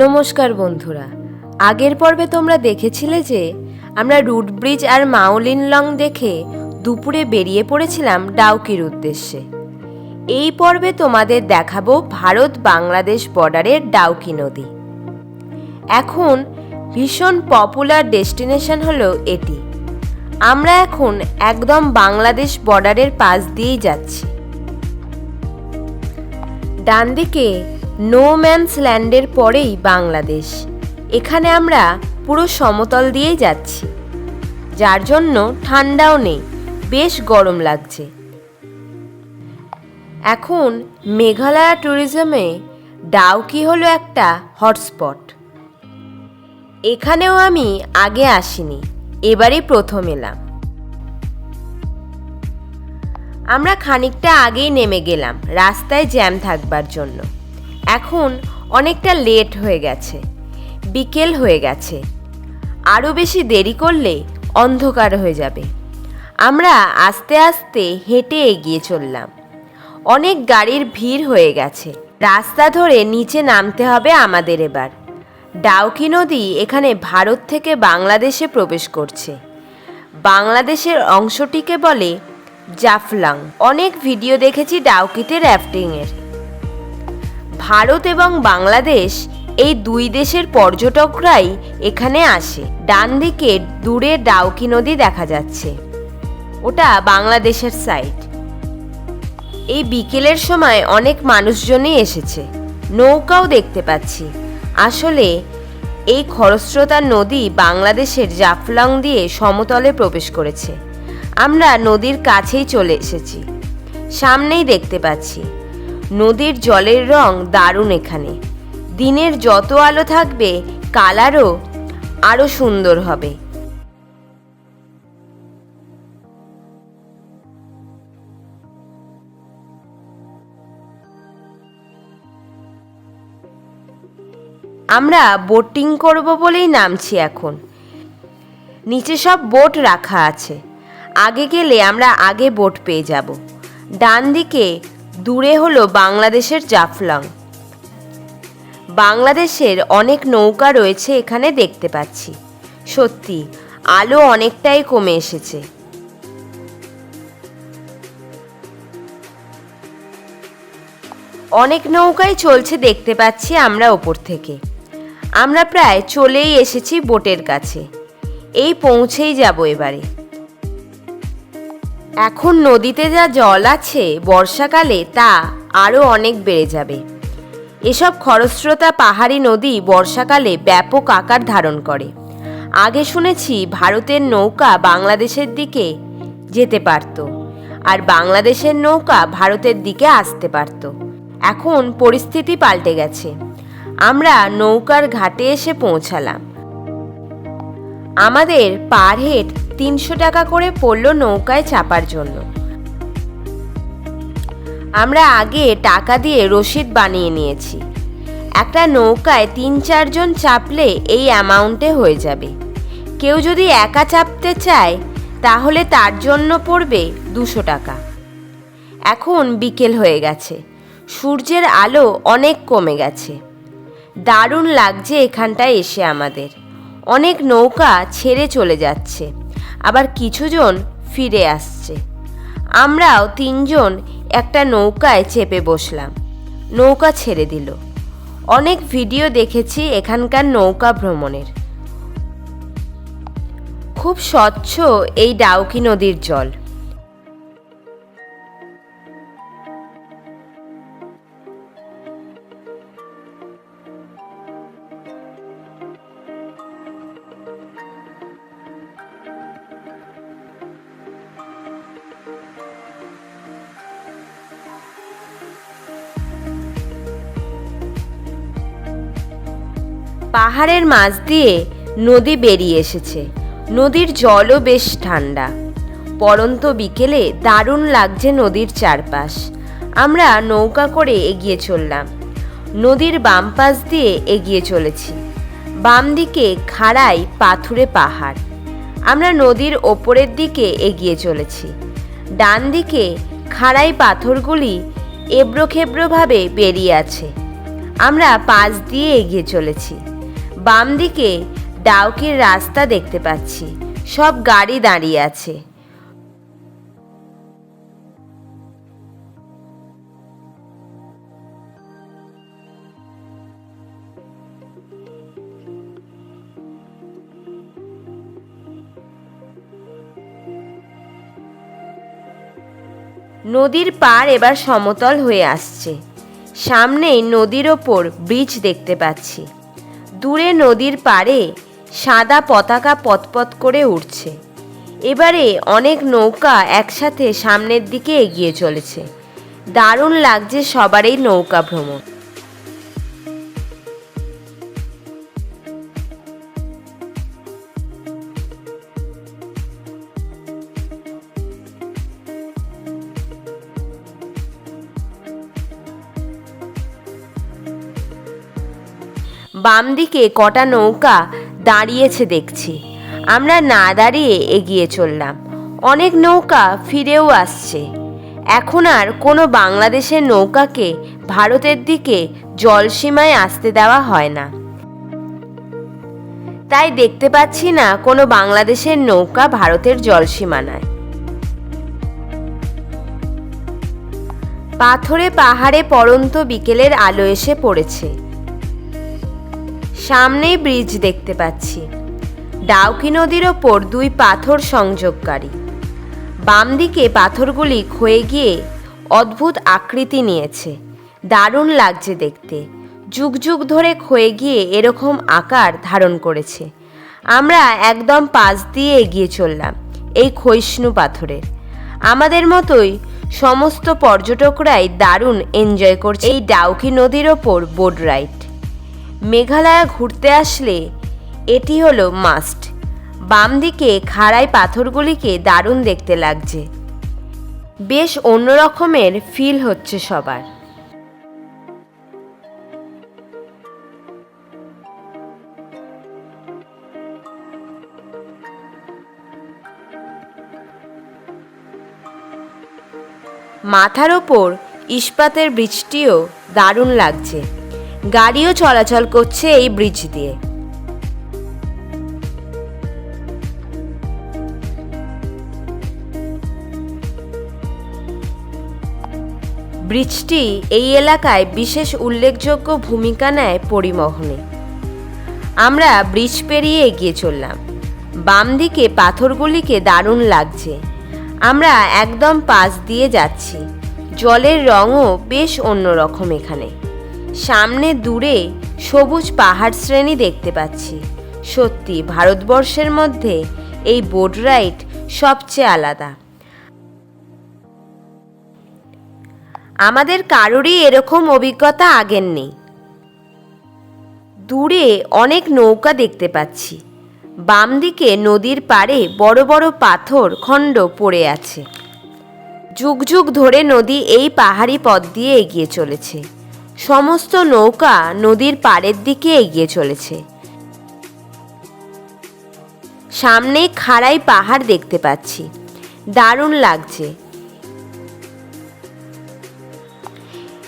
নমস্কার বন্ধুরা। আগের পর্বে তোমরা দেখেছিলে যে, আমরা রুট ব্রিজ আর মাউলিন লং দেখে দুপুরে বেরিয়ে পড়েছিলাম ডাউকির উদ্দেশ্যে। এই পর্বে তোমাদের দেখাবো ভারত বাংলাদেশ বর্ডারের ডাউকি নদী। এখন ভীষণ পপুলার ডেস্টিনেশন হলো এটি। আমরা এখন একদম বাংলাদেশ বর্ডারের পাশ দিয়েই যাচ্ছি। ডান দিকে নো ম্যানস ল্যান্ডের পরেই বাংলাদেশ। এখানে আমরা পুরো সমতল দিয়েই যাচ্ছি। যার জন্য ঠান্ডাও নেই, বেশ গরম লাগছে। এখন মেঘালয়া ট্যুরিজমে ডাউকি হলো একটা হটস্পট এখানেও আমি আগে আসিনি, এবারই প্রথম এলাম। আমরা খানিকটা আগেই নেমে গেলাম, রাস্তায় জ্যাম থাকবার জন্য। এখন অনেকটা লেট হয়ে গেছে, বিকেল হয়ে গেছে। আরও বেশি দেরি করলে অন্ধকার হয়ে যাবে। আমরা আস্তে আস্তে হেঁটে এগিয়ে চললাম। অনেক গাড়ির ভিড় হয়ে গেছে। রাস্তা ধরে নিচে নামতে হবে আমাদের এবার। ডাউকি নদী এখানে ভারত থেকে বাংলাদেশে প্রবেশ করছে। বাংলাদেশের অংশটিকে বলে জাফলাং। অনেক ভিডিও দেখেছি ডাউকিতে র্যাফটিংয়ের ভারত এবং বাংলাদেশ এই দুই দেশের পর্যটকরাই এখানে আসে। ডান দিকে দূরে ডাউকি নদী দেখা যাচ্ছে। ওটা বাংলাদেশের সাইড এই বিকেলের সময় অনেক মানুষজনই এসেছে। নৌকাও দেখতে পাচ্ছি। আসলে এই খরস্রোতা নদী বাংলাদেশের জাফলং দিয়ে সমতলে প্রবেশ করেছে। আমরা নদীর কাছেই চলে এসেছি। সামনেই দেখতে পাচ্ছি। নদীর জলের রং দারুণ এখানে। দিনের যত আলো থাকবে, কালারও আরও সুন্দর হবে। আমরা বোটিং করব বলেই নামছি এখন। নিচে সব বোট রাখা আছে। আগে গেলে আমরা আগে বোট পেয়ে যাব। ডান দিকে দূরে হলো বাংলাদেশের জাফলং। বাংলাদেশের অনেক নৌকা রয়েছে এখানে দেখতে পাচ্ছি। সত্যি, আলো অনেকটাই কমে এসেছে। অনেক নৌকাই চলছে দেখতে পাচ্ছি আমরা ওপর থেকে। আমরা প্রায় চলেই এসেছি বোটের কাছে। এই পৌঁছেই যাব এবারে। এখন নদীতে যা জল আছে বর্ষাকালে তা আরও অনেক বেড়ে যাবে। এসব খরস্রোতা পাহাড়ি নদী বর্ষাকালে ব্যাপক আকার ধারণ করে। আগে শুনেছি ভারতের নৌকা বাংলাদেশের দিকে যেতে পারত আর বাংলাদেশের নৌকা ভারতের দিকে আসতে পারত। এখন পরিস্থিতি পাল্টে গেছে। আমরা নৌকার ঘাটে এসে পৌঁছালাম। আমাদের পার হেড তিনশো টাকা করে পড়ল নৌকায় চাপার জন্য। আমরা আগে টাকা দিয়ে রসিদ বানিয়ে নিয়েছি। একটা নৌকায় তিন চারজন চাপলে এই অ্যামাউন্টে হয়ে যাবে। কেউ যদি একা চাপতে চায়, তাহলে তার জন্য পড়বে দুশো টাকা। এখন বিকেল হয়ে গেছে। সূর্যের আলো অনেক কমে গেছে। দারুণ লাগছে এখানটায় এসে আমাদের। অনেক নৌকা ছেড়ে চলে যাচ্ছে। আবার কিছুজন ফিরে আসছে। আমরাও তিনজন একটা নৌকায় চেপে বসলাম। নৌকা ছেড়ে দিল। অনেক ভিডিও দেখেছি এখানকার নৌকা ভ্রমণের। খুব স্বচ্ছ এই ডাউকি নদীর জল। পাহাড়ের মাঝ দিয়ে নদী বেরিয়ে এসেছে। নদীর জলও বেশ ঠান্ডা। পরন্ত বিকেলে দারুণ লাগছে নদীর চারপাশ। আমরা নৌকা করে এগিয়ে চললাম। নদীর বাম পাশ দিয়ে এগিয়ে চলেছি। বাম দিকে খাড়াই পাথুরে পাহাড়। আমরা নদীর ওপরের দিকে এগিয়ে চলেছি। ডান দিকে খাড়াই পাথরগুলি এবড়ো খেবড়োভাবে বেরিয়ে আছে। আমরা পাশ দিয়ে এগিয়ে চলেছি। বাম দিকে ডাউকির রাস্তা দেখতে পাচ্ছি। সব গাড়ি দাঁড়িয়ে আছে। নদীর পার এবার সমতল হয়ে আসছে। সামনেই নদীর ওপর ব্রিজ দেখতে পাচ্ছি। দূরে নদীর পাড়ে সাদা পতাকা পতপত করে উঠছে এবারে অনেক নৌকা একসাথে সামনের দিকে এগিয়ে চলেছে। দারুণ লাগছে সবারই নৌকা ভ্রমণ। বাম দিকে কটা নৌকা দাঁড়িয়েছে দেখছি। আমরা না দাঁড়িয়ে এগিয়ে চললাম। অনেক নৌকা ফিরেও আসছে। এখন আর কোনো বাংলাদেশের নৌকাকে ভারতের দিকে জলসীমায় আসতে দেওয়া হয় না। তাই দেখতে পাচ্ছি না কোনো বাংলাদেশের নৌকা ভারতের জলসীমানায় পাথরে পাহাড়ে পড়ন্ত বিকেলের আলো এসে পড়েছে। সামনেই ব্রিজ দেখতে পাচ্ছি। ডাউকি নদীর ওপর দুই পাথর সংযোগকারী। বাম দিকে পাথরগুলি ক্ষয়ে গিয়ে অদ্ভুত আকৃতি নিয়েছে। দারুণ লাগছে দেখতে। যুগ যুগ ধরে ক্ষয়ে গিয়ে এরকম আকার ধারণ করেছে। আমরা একদম পাশ দিয়ে এগিয়ে চললাম এই ক্ষয়িষ্ণু পাথরের। আমাদের মতোই সমস্ত পর্যটকরাই দারুণ এনজয় করছে এই ডাউকি নদীর ওপর বোট রাইড মেঘালয়া ঘুরতে আসলে এটি হলো মাস্ট বাম দিকে খাড়াই পাথরগুলিকে দারুণ দেখতে লাগছে। বেশ অন্য রকমের ফিল হচ্ছে সবার। মাথার ওপর ইস্পাতের বৃষ্টিও দারুণ লাগছে। গাড়িও চলাচল করছে এই ব্রিজ দিয়ে। ব্রিজটি এই এলাকায় বিশেষ উল্লেখযোগ্য ভূমিকা নেয় পরিবহনে আমরা ব্রিজ পেরিয়ে এগিয়ে চললাম। বাম দিকে পাথরগুলিকে দারুণ লাগছে। আমরা একদম পাশ দিয়ে যাচ্ছি। জলের রঙও বেশ অন্যরকম এখানে। সামনে দূরে সবুজ পাহাড় শ্রেণি দেখতে পাচ্ছি। সত্যি, ভারতবর্ষের মধ্যে এই বোট রাইড সবচেয়ে আলাদা। আমাদের কারোরই এরকম অভিজ্ঞতা আগের নেই। দূরে অনেক নৌকা দেখতে পাচ্ছি। বাম দিকে নদীর পাড়ে বড় বড় পাথর, খণ্ড পড়ে আছে। যুগ যুগ ধরে নদী এই পাহাড়ি পথ দিয়ে এগিয়ে চলেছে। সমস্ত নৌকা নদীর পাড়ের দিকে এগিয়ে চলেছে। সামনে খাড়াই পাহাড় দেখতে পাচ্ছি। দারুণ লাগছে।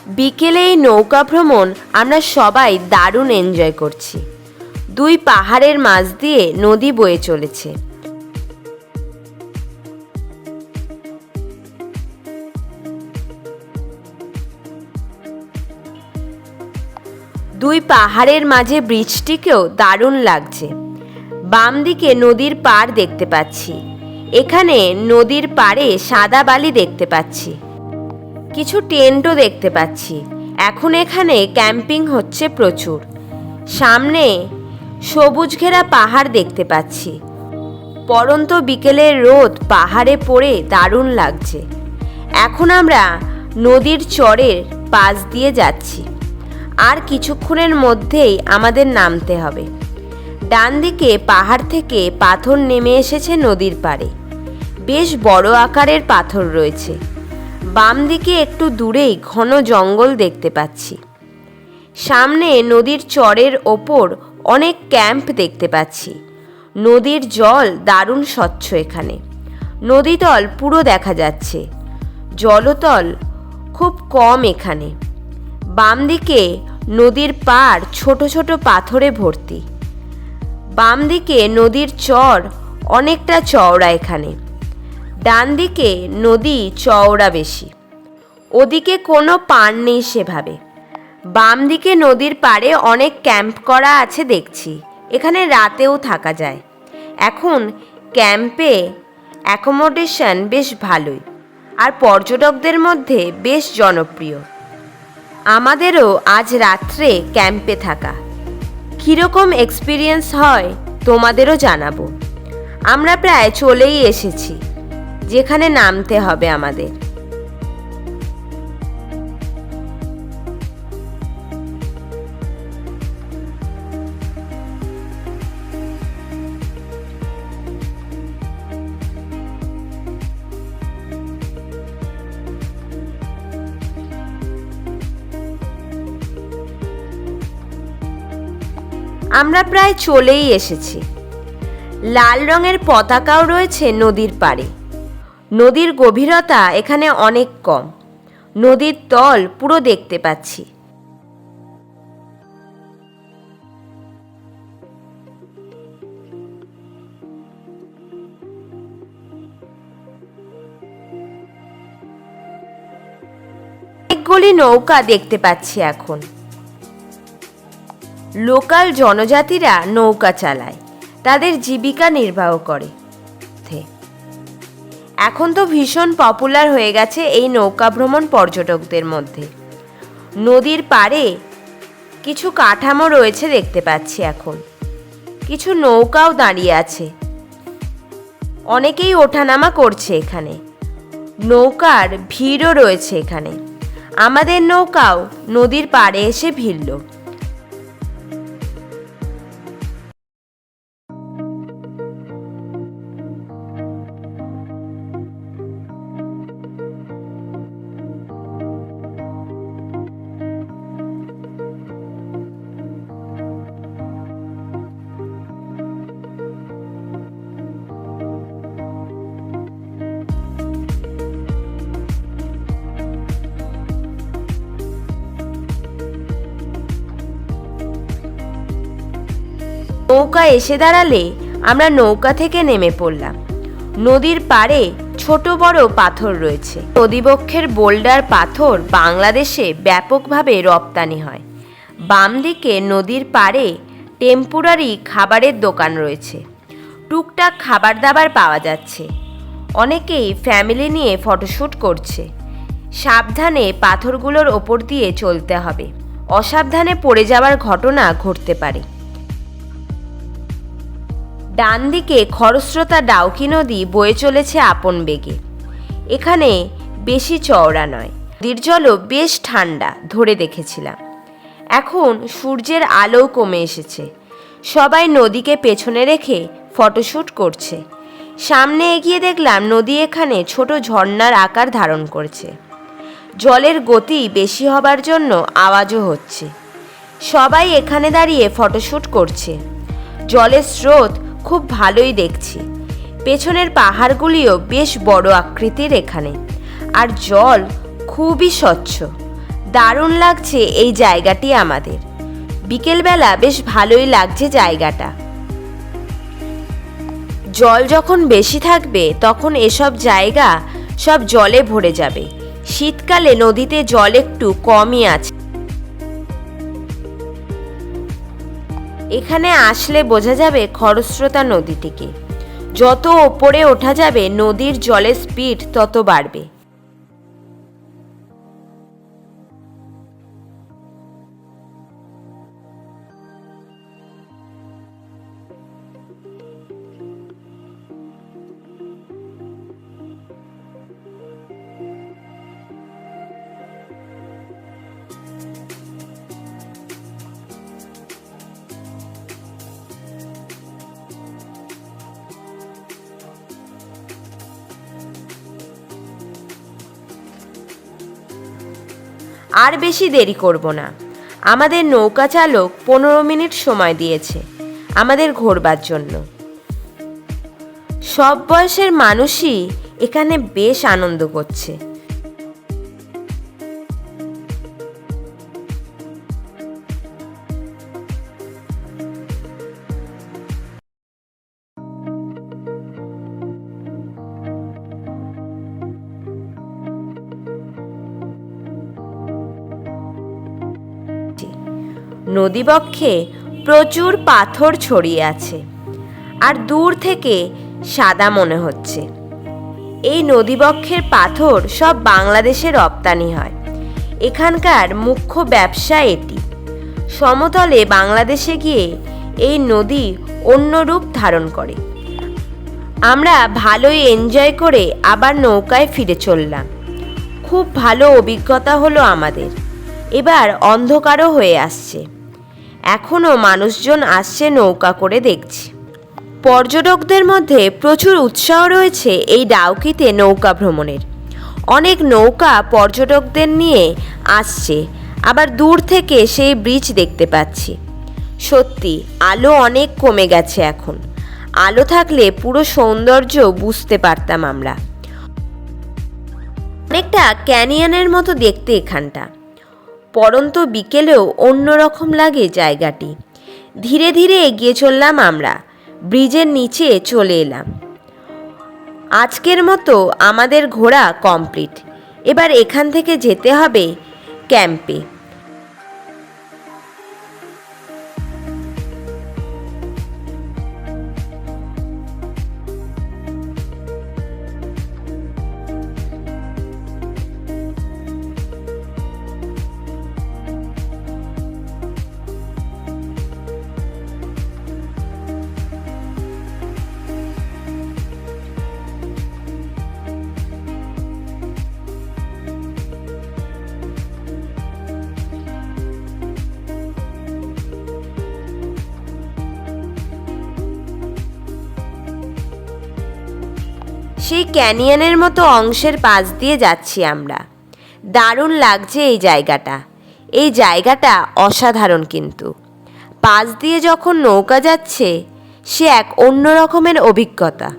বিকেলে এই নৌকা ভ্রমণ আমরা সবাই দারুণ এনজয় করছি। দুই পাহাড়ের মাঝ দিয়ে নদী বয়ে চলেছে। দুই পাহাড়ের মাঝে ব্রিজটিকেও দারুণ লাগছে। বাম দিকে নদীর পাড় দেখতে পাচ্ছি। এখানে নদীর পাড়ে সাদা বালি দেখতে পাচ্ছি। কিছু টেন্টও দেখতে পাচ্ছি। এখন এখানে ক্যাম্পিং হচ্ছে প্রচুর। সামনে সবুজ ঘেরা পাহাড় দেখতে পাচ্ছি। পরন্ত বিকেলের রোদ পাহাড়ে পড়ে দারুণ লাগছে। এখন আমরা নদীর চরের পাশ দিয়ে যাচ্ছি। আর কিছুক্ষণের মধ্যেই আমাদের নামতে হবে। ডান দিকে পাহাড় থেকে পাথর নেমে এসেছে নদীর পাড়ে। বেশ বড় আকারের পাথর রয়েছে। বাম দিকে একটু দূরেই ঘন জঙ্গল দেখতে পাচ্ছি। সামনে নদীর চরের ওপর অনেক ক্যাম্প দেখতে পাচ্ছি। নদীর জল দারুণ স্বচ্ছ এখানে। নদীতল পুরো দেখা যাচ্ছে। জলতল খুব কম এখানে। বাম দিকে নদীর পাড় ছোট ছোট পাথরে ভর্তি। বাম দিকে নদীর চর অনেকটা চওড়া এখানে। ডান দিকে নদী চওড়া বেশি। ওদিকে কোনো পাড় নেই সেভাবে। বাম দিকে নদীর পাড়ে অনেক ক্যাম্প করা আছে দেখছি। এখানে রাতেও থাকা যায়। এখন ক্যাম্পে অ্যাকোমোডেশন বেশ ভালোই। আর পর্যটকদের মধ্যে বেশ জনপ্রিয়। আমাদেরও আজ রাত্রে ক্যাম্পে থাকা। কীরকম এক্সপিরিয়েন্স হয় তোমাদেরও জানাব। আমরা প্রায় চলেই এসেছি, যেখানে নামতে হবে আমাদের। আমরা প্রায় চলেই এসেছি। লাল রঙের পতাকাও রয়েছে নদীর পাড়ে। নদীর গভীরতা এখানে অনেক কম। নদীর তল পুরো দেখতে পাচ্ছি। অনেকগুলি নৌকা দেখতে পাচ্ছি এখন। লোকাল জনজাতিরা নৌকা চালায়, তাদের জীবিকা নির্বাহ করে। এখন তো ভীষণ পপুলার হয়ে গেছে এই নৌকা ভ্রমণ পর্যটকদের মধ্যে। নদীর পাড়ে কিছু কাঠামো রয়েছে দেখতে পাচ্ছি এখন। কিছু নৌকাও দাঁড়িয়ে আছে। অনেকেই ওঠানামা করছে এখানে। নৌকার ভিড়ও রয়েছে এখানে। আমাদের নৌকাও নদীর পাড়ে এসে ভিড়ল। নৌকা এসে দাঁড়ালে আমরা নৌকা থেকে নেমে পড়লাম। নদীর পাড়ে ছোট বড় পাথর রয়েছে। নদীবক্ষের বোল্ডার পাথর বাংলাদেশে ব্যাপকভাবে রপ্তানি হয়। বাম দিকে নদীর পাড়ে টেম্পোরারি খাবারের দোকান রয়েছে। টুকটাক খাবার দাবার পাওয়া যাচ্ছে। অনেকেই ফ্যামিলি নিয়ে ফটোশ্যুট করছে। সাবধানে পাথরগুলোর ওপর দিয়ে চলতে হবে। অসাবধানে পড়ে যাওয়ার ঘটনা ঘটতে পারে। ডান দিকে খরস্রোতা ডাউকি নদী বয়ে চলেছে আপন বেগে। এখানে বেশি চওড়া নয় নদীর জলও বেশ ঠান্ডা, ধরে দেখেছিলাম। এখন সূর্যের আলোও কমে এসেছে। সবাই নদীকে পেছনে রেখে ফটোশ্যুট করছে। সামনে এগিয়ে দেখলাম নদী এখানে ছোট ঝর্ণার আকার ধারণ করছে। জলের গতি বেশি হবার জন্য আওয়াজও হচ্ছে। সবাই এখানে দাঁড়িয়ে ফটোশ্যুট করছে। জলের স্রোত খুব ভালোই দেখছি। পেছনের পাহাড়গুলিও বেশ বড় আকৃতির এখানে। আর জল খুবই স্বচ্ছ। দারুণ লাগছে এই জায়গাটি আমাদের। বিকেলবেলা বেশ ভালোই লাগছে জায়গাটা। জল যখন বেশি থাকবে, তখন এসব জায়গা সব জলে ভরে যাবে। শীতকালে নদীতে জল একটু কমই আছে। এখানে আসলে বোঝা যাবে খরস্রোতা নদীটিকে। যত ওপরে ওঠা যাবে, নদীর জলের স্পিড তত বাড়বে। আর বেশি দেরি করব না। আমাদের নৌকা চালক পনেরো মিনিট সময় দিয়েছে আমাদের ঘোরবার জন্য। সব বয়সের মানুষই এখানে বেশ আনন্দ করছে। নদীবক্ষে প্রচুর পাথর ছড়িয়ে আছে। আর দূর থেকে সাদা মনে হচ্ছে। এই নদীবক্ষের পাথর সব বাংলাদেশে রপ্তানি হয়। এখানকার মুখ্য ব্যবসা এটি। সমতলে বাংলাদেশে গিয়ে এই নদী অন্য রূপ ধারণ করে। আমরা ভালোই এনজয় করে আবার নৌকায় ফিরে চললাম। খুব ভালো অভিজ্ঞতা হলো আমাদের। এবার অন্ধকারও হয়ে আসছে। এখনও মানুষজন আসছে নৌকা করে দেখছি। পর্যটকদের মধ্যে প্রচুর উৎসাহ রয়েছে এই ডাউকিতে নৌকা ভ্রমণের। অনেক নৌকা পর্যটকদের নিয়ে আসছে, আবার দূর থেকে সেই ব্রিজ দেখতে পাচ্ছি। সত্যি, আলো অনেক কমে গেছে এখন। আলো থাকলে পুরো সৌন্দর্য বুঝতে পারতাম আমরা। অনেকটা ক্যানিয়নের মতো দেখতে এখানটা। পরন্ত বিকেলেও অন্যরকম লাগে জায়গাটি। ধীরে ধীরে এগিয়ে চললাম আমরা। ব্রিজের নিচে চলে এলাম। আজকের মতো আমাদের ঘোরা কমপ্লিট। এবার এখান থেকে যেতে হবে ক্যাম্পে। সেই ক্যানিয়নের মতো অংশের পাশ দিয়ে যাচ্ছি আমরা। দারুণ লাগছে এই জায়গাটা। এই জায়গাটা অসাধারণ কিন্তু। পাশ দিয়ে যখন নৌকা যাচ্ছে, সে এক অন্য রকমের অভিজ্ঞতা।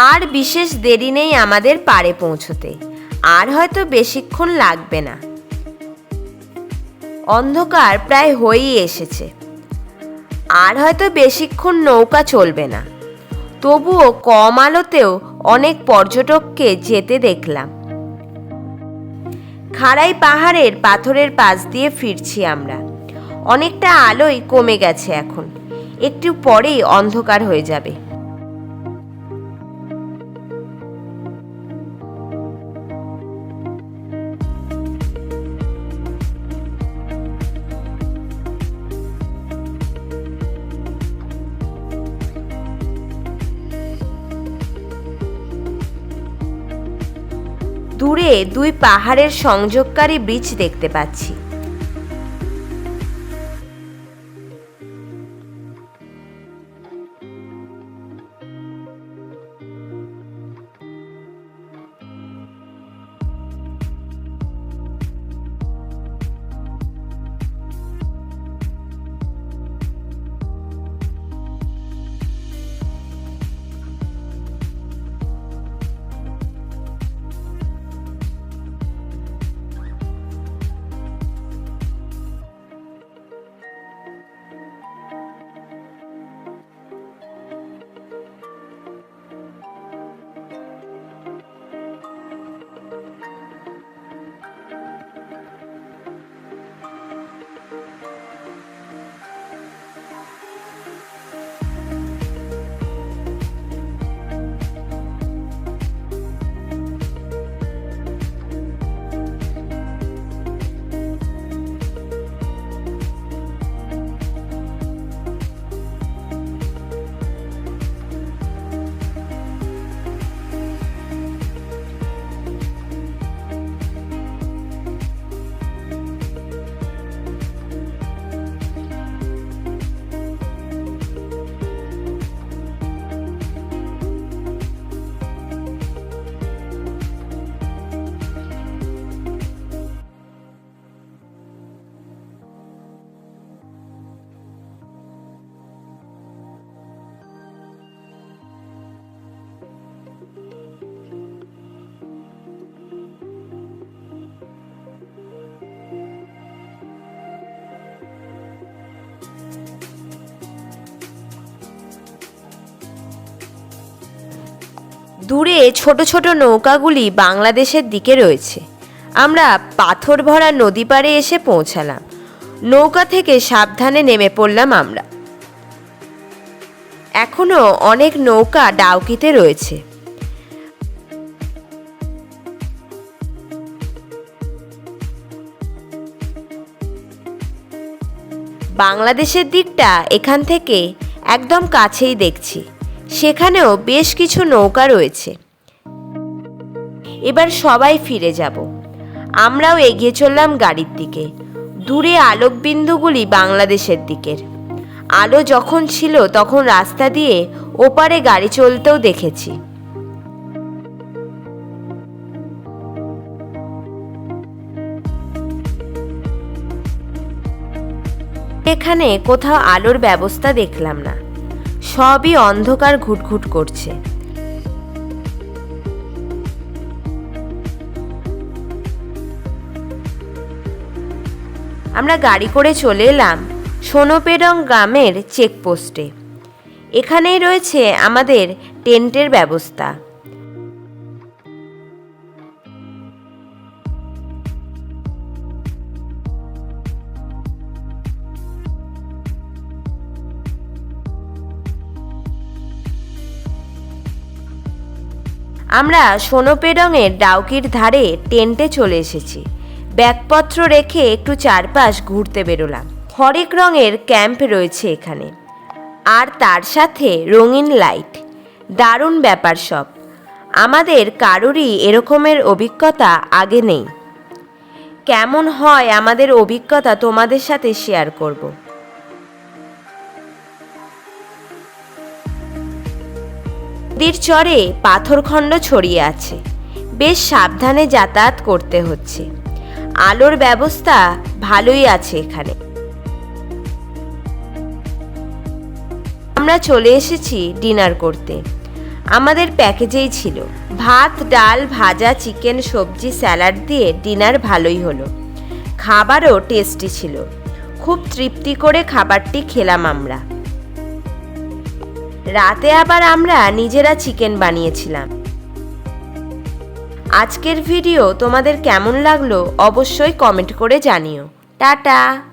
আর বিশেষ দেরি নেই আমাদের পাড়ে পৌঁছতে। আর হয়তো বেশিক্ষণ লাগবে না। অন্ধকার প্রায় হয়েই এসেছে। আর হয়তো বেশিক্ষণ নৌকা চলবে না। তবুও কম আলোতেও অনেক পর্যটককে যেতে দেখলাম। খাড়াই পাহাড়ের পাথরের পাশ দিয়ে ফিরছি আমরা। অনেকটা আলোই কমে গেছে এখন। একটু পরেই অন্ধকার হয়ে যাবে। দুই পাহাড়ের সংযোগকারী ব্রিজ দেখতে পাচ্ছি। দূরে ছোট ছোট নৌকাগুলি বাংলাদেশের দিকে রয়েছে। আমরা পাথর ভরা নদী পাড়ে এসে পৌঁছালাম। নৌকা থেকে সাবধানে নেমে পড়লাম আমরা। এখনও অনেক নৌকা ডাউকিতে রয়েছে। বাংলাদেশের দিকটা এখান থেকে একদম কাছেই দেখছি। সেখানেও বেশ কিছু নৌকা রয়েছে। এবার সবাই ফিরে যাব। আমরাও এগিয়ে চললাম গাড়ির দিকে। দূরে আলোকবিন্দুগুলি বাংলাদেশের দিকের। আলো যখন ছিল তখন রাস্তা দিয়ে ওপারে গাড়ি চলতেও দেখেছি। এখানে কোথাও আলোর ব্যবস্থা দেখলাম না। সবই অন্ধকার ঘুটঘুট করছে। আমরা গাড়ি করে চলে এলাম সোনোপেরং গ্রামের চেকপোস্টে এখানেই রয়েছে আমাদের টেন্টের ব্যবস্থা। আমরা সোনোপেডংয়ের ডাউকির ধারে টেন্টে চলে এসেছি। ব্যাগপত্র রেখে একটু চারপাশ ঘুরতে বেরোলাম। হরেক রঙের ক্যাম্প রয়েছে এখানে। আর তার সাথে রঙিন লাইট। দারুণ ব্যাপার সব। আমাদের কারোরই এরকমের অভিজ্ঞতা আগে নেই। কেমন হয় আমাদের অভিজ্ঞতা তোমাদের সাথে শেয়ার করব। নদীর চরে পাথরখণ্ড ছড়িয়ে আছে। বেশ সাবধানে যাতায়াত করতে হচ্ছে। আলোর ব্যবস্থা ভালোই আছে এখানে। আমরা চলে এসেছি ডিনার করতে। আমাদের প্যাকেজেই ছিল। ভাত, ডাল, ভাজা, চিকেন, সবজি, স্যালাড দিয়ে ডিনার ভালোই হলো। খাবারও টেস্টি ছিল। খুব তৃপ্তি করে খাবারটি খেলাম আমরা। রাতে আবার আমরা নিজেরা চিকেন বানিয়েছিলাম। আজকের ভিডিও তোমাদের কেমন লাগল অবশ্যই কমেন্ট করে জানিও। টাটা!